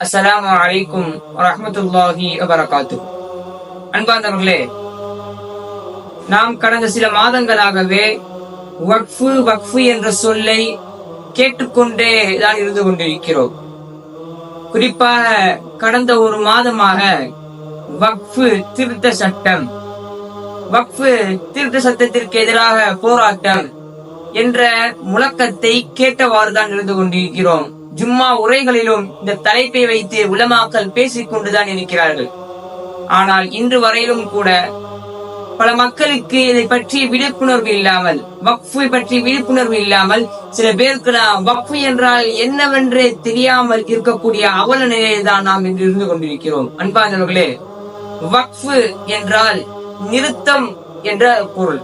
அஸ்ஸலாமு அலைக்கும் வரஹ்மத்துல்லாஹி வபரகாத்து அன்பார்ந்தவர்களே நாம் கடந்த சில மாதங்களாகவே வக்ஃபு வக்ஃபு என்ற சொல்லை கேட்டுக்கொண்டே தான் இருந்து கொண்டிருக்கிறோம். குறிப்பாக கடந்த ஒரு மாதமாக வக்ஃபு திருத்த சட்டம். வக்ஃபு திருத்த சட்டத்திற்கு எதிராக போராட்டம் என்ற முழக்கத்தை கேட்டவாறு தான் இருந்து கொண்டிருக்கிறோம். ஜும்மா உரைகளிலும் இந்த தலைப்பை வைத்து உலமாக்கள் பேசிக் கொண்டுதான் இருக்கிறார்கள். ஆனால் இன்று வரையிலும் கூட பல மக்களுக்கு இதை பற்றி விழிப்புணர்வு இல்லாமல் வக்ஃபு பற்றி விழிப்புணர்வு இல்லாமல் சில பேருக்கு நாம் வக்ஃபு என்றால் என்னவென்றே தெரியாமல் இருக்கக்கூடிய அவல நிலையில்தான் நாம் இன்று இருந்து கொண்டிருக்கிறோம். அன்பாந்தவர்களே வக்ஃபு என்றால் நிறுத்தம் என்ற பொருள்.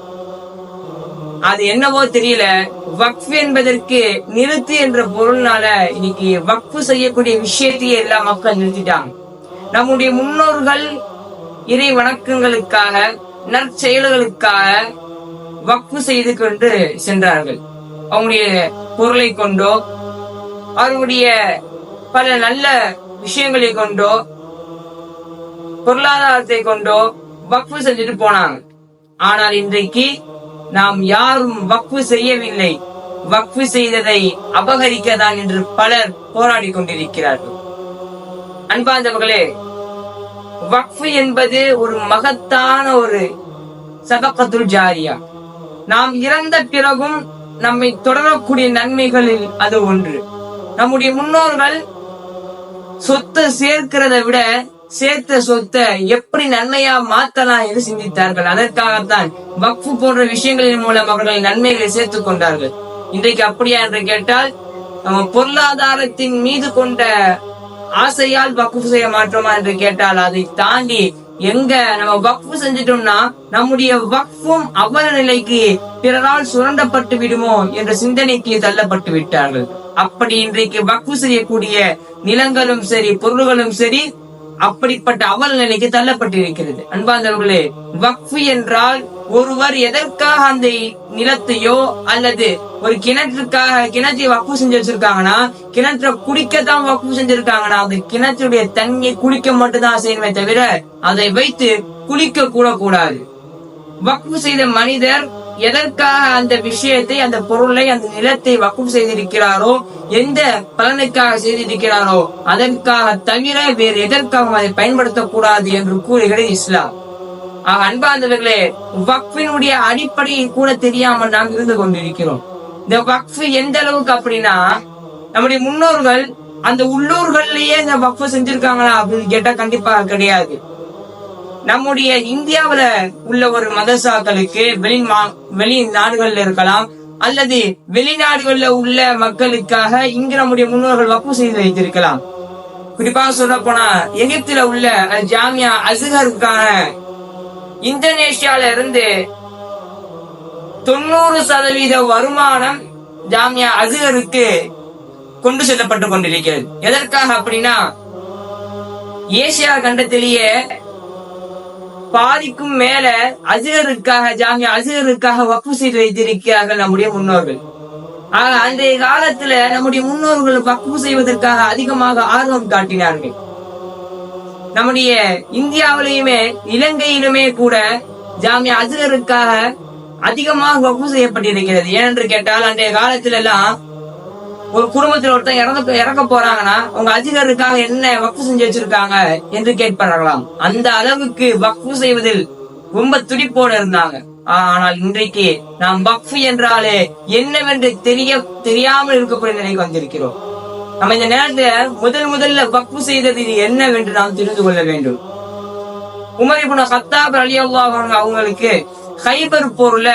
அது என்னவோ தெரியல. வக்ஃப் என்பதற்கு நிறுத்து என்ற பொருள்னால இன்னைக்கு வக்ஃபு செய்யக்கூடிய விஷயத்தையே எல்லா மக்கள் நிறுத்திட்டாங்க. நம்முடைய முன்னோர்கள் இறை வணக்கங்களுக்காக நற்செயல்களுக்காக வக்ஃபு செய்து கொண்டு சென்றார்கள். அவங்களுடைய பொருளை கொண்டோ அவர்களுடைய பல நல்ல விஷயங்களை கொண்டோ பொருளாதாரத்தை கொண்டோ வக்ஃபு செஞ்சுட்டு போனாங்க. ஆனால் இன்றைக்கு நாம் யாரும் வக்ஃபு செய்யவில்லை. வக்ஃபு செய்ததை அபகரிக்கதான் என்று பலர் போராடி கொண்டிருக்கிறார்கள். அன்பார்ந்தவர்களே வக்ஃபு என்பது ஒரு மகத்தான ஒரு சதகத்துல் ஜாரியா. நாம் இறந்த பிறகும் நம்மை தொடரக்கூடிய நன்மைகளில் அது ஒன்று. நம்முடைய முன்னோர்கள் சொத்து சேர்க்கிறதை விட சேர்த்த சொத்தை எப்படி நன்மையா மாத்தலாம் என்று சிந்தித்தார்கள். அதற்காகத்தான் வக்ஃபு போன்ற விஷயங்களின் மூலம் அவர்கள் நன்மைகளை சேர்த்துக் கொண்டார்கள். இன்றைக்கு அப்படியா என்று கேட்டால் நம்ம பொருளாதாரத்தின் மீது கொண்ட ஆசையால் வக்ஃபு செய்ய மாற்றோமா என்று கேட்டால் அதை தாண்டி எங்க நம்ம வக்ஃபு செஞ்சிட்டோம்னா நம்முடைய வக்ஃபும் அவல நிலைக்கு பிறரால் சுரண்டப்பட்டு விடுமோ என்ற சிந்தனைக்கு தள்ளப்பட்டு விட்டார்கள். அப்படி இன்றைக்கு வக்ஃபு செய்யக்கூடிய நிலங்களும் சரி பொருள்களும் சரி அப்படிப்பட்ட அவல் நிலைக்கு தள்ளப்பட்டிருக்கிறது. அன்பாந்தவர்களே வக்ஃபு என்றால் ஒருவர் எதற்காக அந்த நிலத்தையோ அல்லது ஒரு கிணற்றுக்காக கிணற்றை வக்ஃபு செஞ்சு வச்சிருக்காங்கன்னா கிணற்ற குடிக்கத்தான் வக்ஃபு செஞ்சிருக்காங்கன்னா அந்த கிணற்றுடைய தண்ணியை குளிக்க மட்டும்தான் செய்யணுமே தவிர அதை வைத்து குளிக்க கூட கூடாது வக்ஃபு செய்த மனிதர் எதற்காக அந்த விஷயத்தை அந்த பொருளை அந்த நிலத்தை வக்ஃபு செய்திருக்கிறாரோ? எந்த பலனுக்காக செய்திருக்கிறாரோ? அதற்காக தவிர வேறு எதற்காகவும் அதை பயன்படுத்தக்கூடாது என்று கூறுகிறது இஸ்லாம். ஆக அன்பார்ந்தவர்களே வக்ஃபினுடைய அடிப்படையை கூட தெரியாமல் நாம் இருந்து கொண்டிருக்கிறோம். இந்த வக்ஃபு எந்த அளவுக்கு அப்படின்னா நம்முடைய முன்னோர்கள் அந்த உள்ளூர்கள்லயே இந்த வக்ஃபு செஞ்சிருக்காங்களா அப்படின்னு கேட்டா கண்டிப்பா கிடையாது. நம்முடைய இந்தியாவுல உள்ள ஒரு மதசாக்களுக்கு வெளி வெளி நாடுகள்ல இருக்கலாம் அல்லது வெளிநாடுகள்ல உள்ள மக்களுக்காக இங்கு நம்முடைய முன்னோர்கள் வக்ஃபு செய்து வைத்திருக்கலாம். குறிப்பாக சொல்ல போனா எகிப்துல உள்ள ஜாமியா அசுகருக்கான இந்தோனேஷியால இருந்து தொண்ணூறு சதவீத வருமானம் ஜாமியா அசுகருக்கு கொண்டு செல்லப்பட்டு கொண்டிருக்கிறது. எதற்காக அப்படின்னா ஏசியா கண்டத்திலேயே பாதிக்கும் மேல அசுகருக்காக ஜாமியா அசுகருக்காக வக்ஃபு செய்து வைத்திருக்கிறார்கள் நம்முடைய முன்னோர்கள். ஆக அன்றைய காலத்துல நம்முடைய முன்னோர்கள் வக்ஃபு செய்வதற்காக அதிகமாக ஆர்வம் காட்டினார்கள். நம்முடைய இந்தியாவிலையுமே இலங்கையிலுமே கூட ஜாமியா அசுகருக்காக அதிகமாக வக்ஃபு செய்யப்பட்டிருக்கிறது. ஏனென்று கேட்டால் அன்றைய காலத்துல எல்லாம் ஒரு குடும்பத்தில் ஒருத்தன் இறந்து இறக்க போறாங்கன்னா உங்க அதிகாரிக்காக என்ன வக்ஃபு செஞ்சு வச்சிருக்காங்க என்று கேட்பார்களாம். அந்த அளவுக்கு வக்ஃபு செய்வதில் ரொம்ப துடிப்போடு இருந்தாங்க. ஆனால் இன்றைக்கு நாம் வக்ஃபு என்றாலே என்னவென்று தெரிய தெரியாமல் இருக்கக்கூடிய நிலைக்கு வந்திருக்கிறோம். நம்ம இந்த நேரத்துல முதல் முதல்ல வக்ஃபு செய்தது இது என்னவென்று நாம் தெரிந்து கொள்ள வேண்டும். உமர் இப்னு சத்தாப் அலி அவங்களுக்கு ஹைபர் போர்ல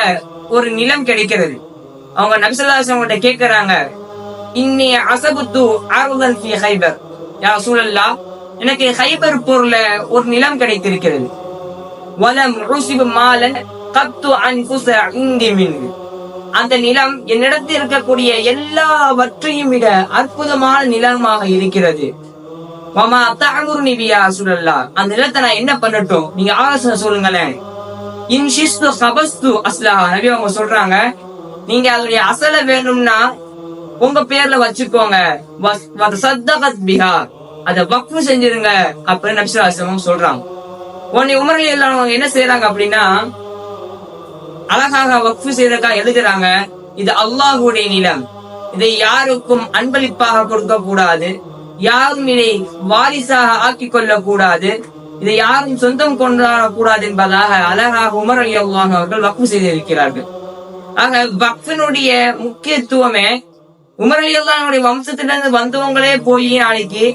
ஒரு நிலம் கிடைக்கிறது. அவங்க நக்சலாசவங்கிட்ட அவங்கள்ட்ட கேக்குறாங்க இன்னி அசபுத்து அருதல் ஃபி ஹைபர். யா சூழல்லா எனக்கு ஹைபர் போர்ல ஒரு நிலம் கிடைத்திருக்கிறது. வலம் ருசிபு மாலன் கத்து அன்புச இந்தி மின் அந்த நிலம் என்னிடத்தில் இருக்கக்கூடிய எல்லாவற்றையும் விட அற்புதமான நிலமாக இருக்கிறது. மாமா தாமுரு நிவியா சுழல்லா அந்த நிலத்தை நான் என்ன பண்ணட்டும்? நீங்க ஆலோசனை சொல்லுங்களேன். இன்ஷிஸ்து சபஸ்து அஸ்லா நபி அவங்க சொல்றாங்க நீங்க அதனுடைய அசல வேணும்னா உங்க பேர்ல வச்சுக்கோங்க. வஸ்- பிஹா அத வக்ஃபு செஞ்சிருங்க அப்படின்னு நபி சொல்றாங்க. உன்னை உமரில் எல்லாம் என்ன செய்யறாங்க அப்படின்னா அழகாக வக்ஃபு செய்யறக்கா எழுதுறாங்க இது அல்லாஹுடைய நிலம். இதை யாருக்கும் அன்பளிப்பாக கொடுக்க கூடாது யாரும் இதை வாரிசாக ஆக்கி கொள்ள கூடாது இதை யாரும் சொந்தம் கொண்டாட கூடாது என்பதாக அழகாக உமர் அலி அவர்கள் வக்ஃபு செய்திருக்கிறார்கள். ஆக வக்ஃபினுடைய முக்கியத்துவமே உமர் அலி வம்சத்திலிருந்து வந்தவங்களே போய் நாளைக்கு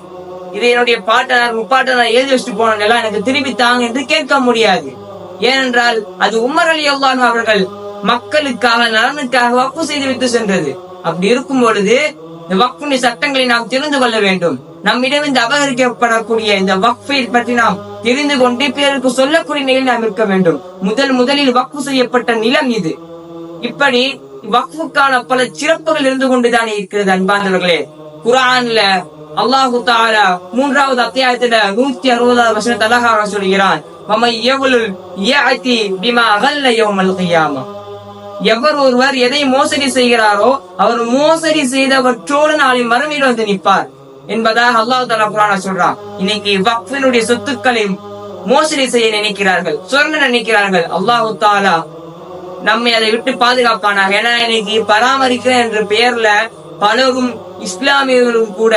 இது என்னுடைய பாட்டனார் முப்பாட்டனார் எழுதி வச்சுட்டு போனதெல்லாம் எனக்கு திரும்பி தாங்க என்று கேட்க முடியாது. ஏனென்றால் அது உமர் அலி அல்லாஹ் அவர்கள் மக்களுக்காக நலனுக்காக வக்ஃபு செய்து விட்டு சென்றது. அப்படி இருக்கும் பொழுது இந்த வக்குனி சட்டங்களை நாம் தெரிந்து கொள்ள வேண்டும். நம்மிடம் இந்த அபகரிக்கப்படக்கூடிய இந்த வக்ஃபை பற்றி நாம் தெரிந்து கொண்டு பிறருக்கு சொல்லக்கூடிய நிலையில் நாம் இருக்க வேண்டும். முதல் முதலில் வக்ஃபு செய்யப்பட்ட நிலம் இது. இப்படி வக்ஃபுக்கான பல சிறப்புகள் இருந்து கொண்டுதான் இருக்கிறது அன்பாந்தவர்களே குரான்ல அல்லாஹு தாரா மூன்றாவது அத்தியாயத்துல நூத்தி அறுபதாவது வசனத்தை அழகாக சொல்கிறான். வமை எவ்வளவு ஏத்தி பிமா அகல்ல யௌமல் கியாமா. எவர் ஒருவர் எதை மோசடி செய்கிறாரோ அவர் மோசடி செய்தவற்றோடு நாளை மறுமையில் வந்து நிற்பார். என்பதாக அல்லாஹ் தாலா குரான சொல்றான். இன்னைக்கு வக்ஃபினுடைய சொத்துக்களை மோசடி செய்ய நினைக்கிறார்கள் சொல்ல நினைக்கிறார்கள். அல்லாஹு தாலா நம்மை அதை விட்டு பாதுகாப்பானாக. ஏன்னா இன்னைக்கு பராமரிக்க என்ற பெயர்ல பலரும் இஸ்லாமியர்களும் கூட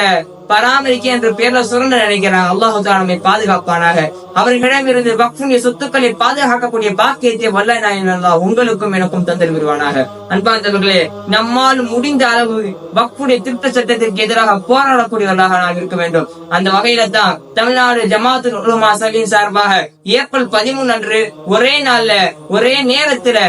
பராமரிக்க என்ற பெயர்ல சுரண்ட நினைக்கிறாங்க. அல்லாஹு நம்மை பாதுகாப்பானாக. அவர்களிடமிருந்து வக்ஃபுடைய சொத்துக்களை பாதுகாக்கக்கூடிய பாக்கியத்தை வல்ல நாயன் உங்களுக்கும் எனக்கும் தந்து விடுவானாக அன்பார்ந்தவர்களே நம்மால் முடிந்த அளவு வக்ஃபுடைய திருத்த சட்டத்திற்கு எதிராக போராடக்கூடியவர்களாக நாம் இருக்க வேண்டும். அந்த வகையில தான் தமிழ்நாடு ஜமாத்து உலமா சபையின் சார்பாக ஏப்ரல் பதிமூணு அன்று ஒரே நாள்ல ஒரே நேரத்துல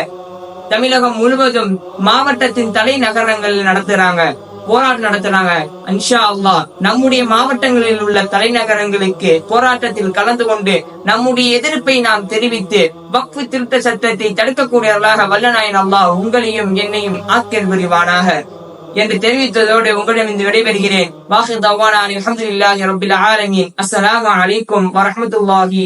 தமிழகம் முழுவதும் மாவட்டத்தின் தலைநகரங்களில் நடத்துறாங்க போராட்டம் நடத்துறாங்க. இன்ஷா அல்லா நம்முடைய மாவட்டங்களில் உள்ள தலைநகரங்களுக்கு போராட்டத்தில் கலந்து கொண்டு நம்முடைய எதிர்ப்பை நாம் தெரிவித்து வக்ஃபு திருத்த சட்டத்தை தடுக்கக்கூடியவர்களாக வல்லநாயன் அல்லா உங்களையும் என்னையும் ஆக்கிய புரிவானாக என்று தெரிவித்ததோடு உங்களிடம் இந்த விடைபெறுகிறேன். வாஹி தவானா அல்ஹம்துலில்லாஹி ரப்பில் ஆலமீன். அஸ்ஸலாமு அலைக்கும் வரஹ்மத்துல்லாஹி